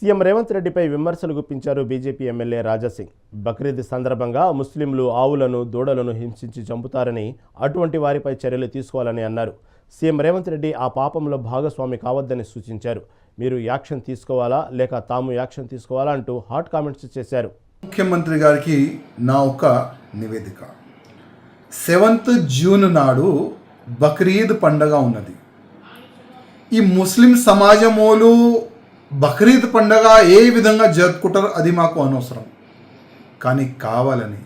CM Revanth రెడ్డిపై విమర్శలు గుప్పించారు బీజేపీ ఎమ్మెల్యే రాజాసింగ్. బక్రీద్ సందర్భంగా ముస్లింలు ఆవులను దూడలను హింసించి చంపుతారని అటువంటి వారిపై చర్యలు తీసుకోవాలని అన్నారు. సీఎం రేవంత్ రెడ్డి ఆ పాపంలో భాగస్వామి కావద్దని సూచించారు. మీరు యాక్షన్ తీసుకోవాలా? లేక తాము యాక్షన్ తీసుకోవాలా? అంటూ హాట్ కామెంట్స్ చేశారు. ముఖ్యమంత్రి గారికి నా ఒక నివేదిక. సెవెంత్ జూన్ నాడు బక్రీద్ పండగ ఉన్నది. ఈ ముస్లిం సమాజములు బక్రీద్ పండగ ఏ విధంగా జరుపుకుంటారో అది మాకు అనవసరం. కానీ కావాలని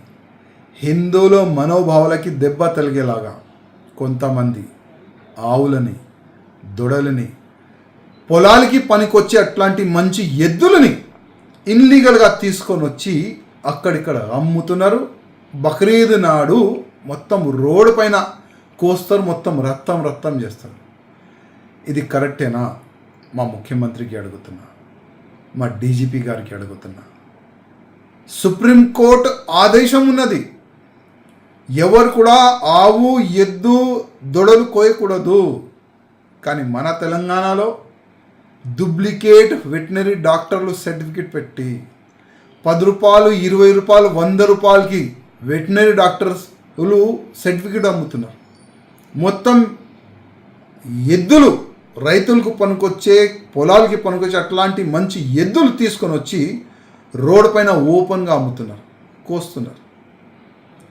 హిందువుల మనోభావాలకి దెబ్బ తలిగేలాగా కొంతమంది ఆవులని దొడలని పొలాలకి పనికొచ్చే అట్లాంటి మంచి ఎద్దులని ఇన్లీగల్గా తీసుకొని వచ్చి అక్కడిక్కడ అమ్ముతున్నారు. బక్రీద్ నాడు మొత్తం రోడ్డు పైన కోస్తారు మొత్తం రక్తం రక్తం చేస్తారు. ఇది కరెక్టేనా? మా ముఖ్యమంత్రికి అడుగుతున్నా మా డీజీపీ గారికి అడుగుతున్నా. సుప్రీంకోర్టు ఆదేశం ఉన్నది. ఎవరు కూడా ఆవు ఎద్దు దొడలు కోయకూడదు. కానీ మన తెలంగాణలో డూప్లికేట్ వెటనరీ డాక్టర్లు సర్టిఫికేట్ పెట్టి పది రూపాయలు ఇరవై రూపాయలు వంద రూపాయలకి వెటనరీ డాక్టర్స్లు సర్టిఫికేట్ అమ్ముతున్నారు. మొత్తం ఎద్దులు రైతులకు పనికొచ్చే పొలాలకి పనికొచ్చే అట్లాంటి మంచి ఎద్దులు తీసుకొని వచ్చి రోడ్ పైన ఓపెన్గా అమ్ముతున్నారు కోస్తున్నారు.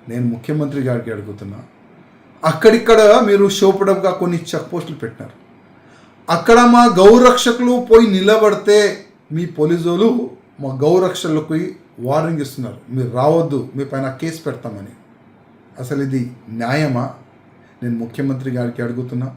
నేను ముఖ్యమంత్రి గారికి అడుగుతున్నా అక్కడిక్కడ మీరు షోపడప్గా కొన్ని చెక్ పోస్టులు పెట్టినారు. అక్కడ మా గౌరక్షకులు పోయి నిలబడితే మీ పోలీసులు మా గౌరక్షలకు వార్నింగ్ ఇస్తున్నారు. మీరు రావద్దు మీ పైన కేసు పెడతామని. అసలు ఇది న్యాయమా? నేను ముఖ్యమంత్రి గారికి అడుగుతున్నా